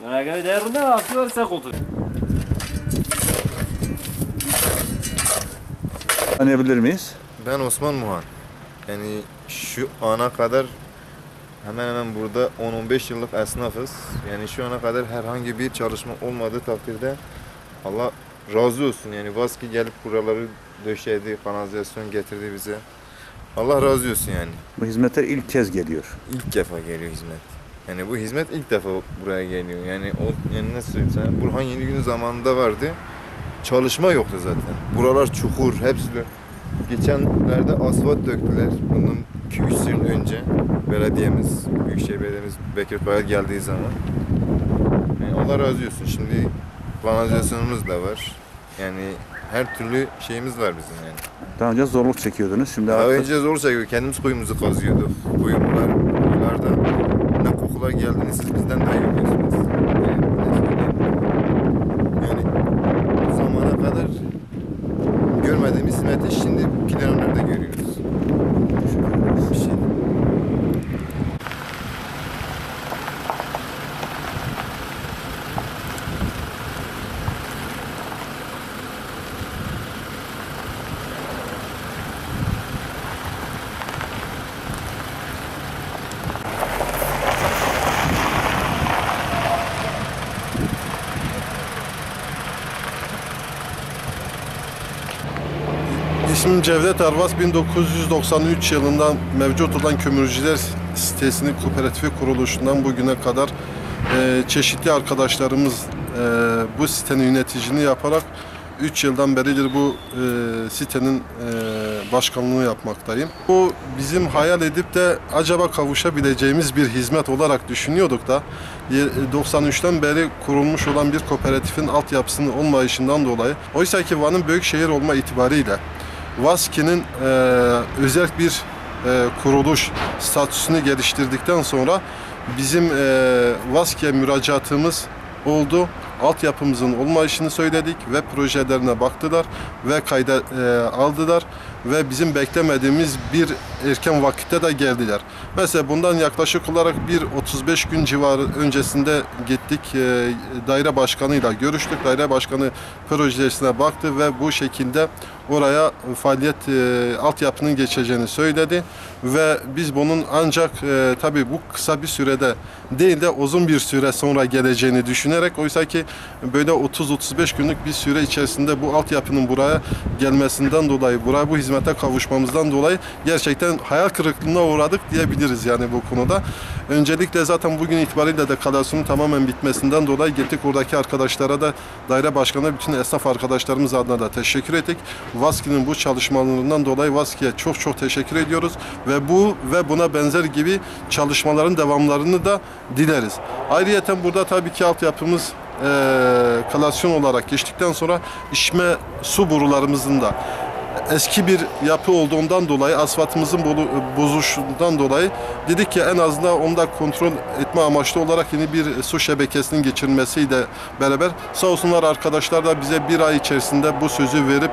Nereye değerinde atıyor sen otur. Tanıyabilir miyiz? Ben Osman Muhan. Yani şu ana kadar hemen hemen burada 10-15 yıllık esnafız. Yani şu ana kadar herhangi bir çalışma olmadığı takdirde Allah razı olsun. Yani Vaski gelip buraları döşedi, kanalizasyon getirdi bize. Allah razı olsun yani. Bu hizmetler ilk kez geliyor. İlk defa geliyor hizmet. Yani bu hizmet ilk defa buraya geliyor. Yani o yani nasıl söyleyeyim sana? Burhan Yeni Gün zamanında vardı. Çalışma yoktu zaten. Buralar çukur, hepsi de. Geçenlerde asfalt döktüler. Bundan 2-3 yıl önce belediyemiz, Büyükşehir Belediyemiz Bekir Koyal geldiği zaman. Yani Allah razı olsun. Şimdi kanalizasyonumuz da var. Yani her türlü şeyimiz var bizim yani. Daha önce zorluk çekiyordunuz. Şimdi Daha artık önce zor çekiyor. Kendimiz kuyumuzu kazıyorduk. Kuyumlar, kuyularda ne kokular geldiğini siz bizden daha iyi biliyorsunuz. Yani, ne söyleyeyim. yani bu zamana kadar görmediğimiz hizmeti şimdi planlarda görüyoruz. Bir şey. İsmim Cevdet Arvas. 1993 yılında mevcut olan kömürcüler sitesini kooperatifi kuruluşundan bugüne kadar e, çeşitli arkadaşlarımız e, bu sitenin yöneticini yaparak 3 yıldan beridir bu e, sitenin e, başkanlığını yapmaktayım. Bu bizim hayal edip de acaba kavuşabileceğimiz bir hizmet olarak düşünüyorduk da ye- 93'ten beri kurulmuş olan bir kooperatifin altyapısının olmayışından dolayı oysa ki Van'ın büyük şehir olma itibariyle Vaski'nin e, özel bir e, kuruluş statüsünü geliştirdikten sonra bizim e, Vaski'ye müracaatımız oldu. Altyapımızın olmayışını söyledik ve projelerine baktılar ve kayda e, aldılar ve bizim beklemediğimiz bir erken vakitte de geldiler. Mesela bundan yaklaşık olarak bir 35 gün civarı öncesinde gittik e, daire başkanıyla görüştük. Daire başkanı projesine baktı ve bu şekilde oraya faaliyet e, altyapının geçeceğini söyledi ve biz bunun ancak e, tabii bu kısa bir sürede değil de uzun bir süre sonra geleceğini düşünerek oysa ki böyle 30-35 günlük bir süre içerisinde bu altyapının buraya gelmesinden dolayı buraya bu hizmete kavuşmamızdan dolayı gerçekten hayal kırıklığına uğradık diyebiliriz yani bu konuda. Öncelikle zaten bugün itibariyle de kalasyonun tamamen bitmesinden dolayı gittik oradaki arkadaşlara da daire başkanı bütün esnaf arkadaşlarımız adına da teşekkür ettik. Vaski'nin bu çalışmalarından dolayı Vaski'ye çok çok teşekkür ediyoruz ve bu ve buna benzer gibi çalışmaların devamlarını da dileriz. Ayrıyeten burada tabii ki altyapımız eee kalasyon olarak geçtikten sonra içme su borularımızın da eski bir yapı olduğundan dolayı asfaltımızın bozuşundan dolayı dedik ki en azından onu da kontrol etme amaçlı olarak yeni bir su şebekesinin geçirilmesiyle beraber sağ olsunlar arkadaşlar da bize bir ay içerisinde bu sözü verip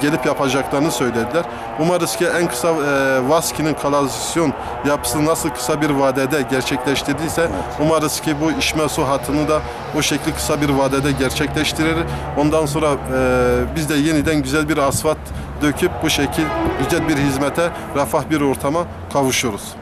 gelip yapacaklarını söylediler. Umarız ki en kısa e, Vaski'nin kanalizasyon yapısı nasıl kısa bir vadede gerçekleştirdiyse umarız ki bu içme su hattını da o şekli kısa bir vadede gerçekleştirir. Ondan sonra e, biz de yeniden güzel bir asfalt döküp bu şekil güzel bir hizmete, refah bir ortama kavuşuruz.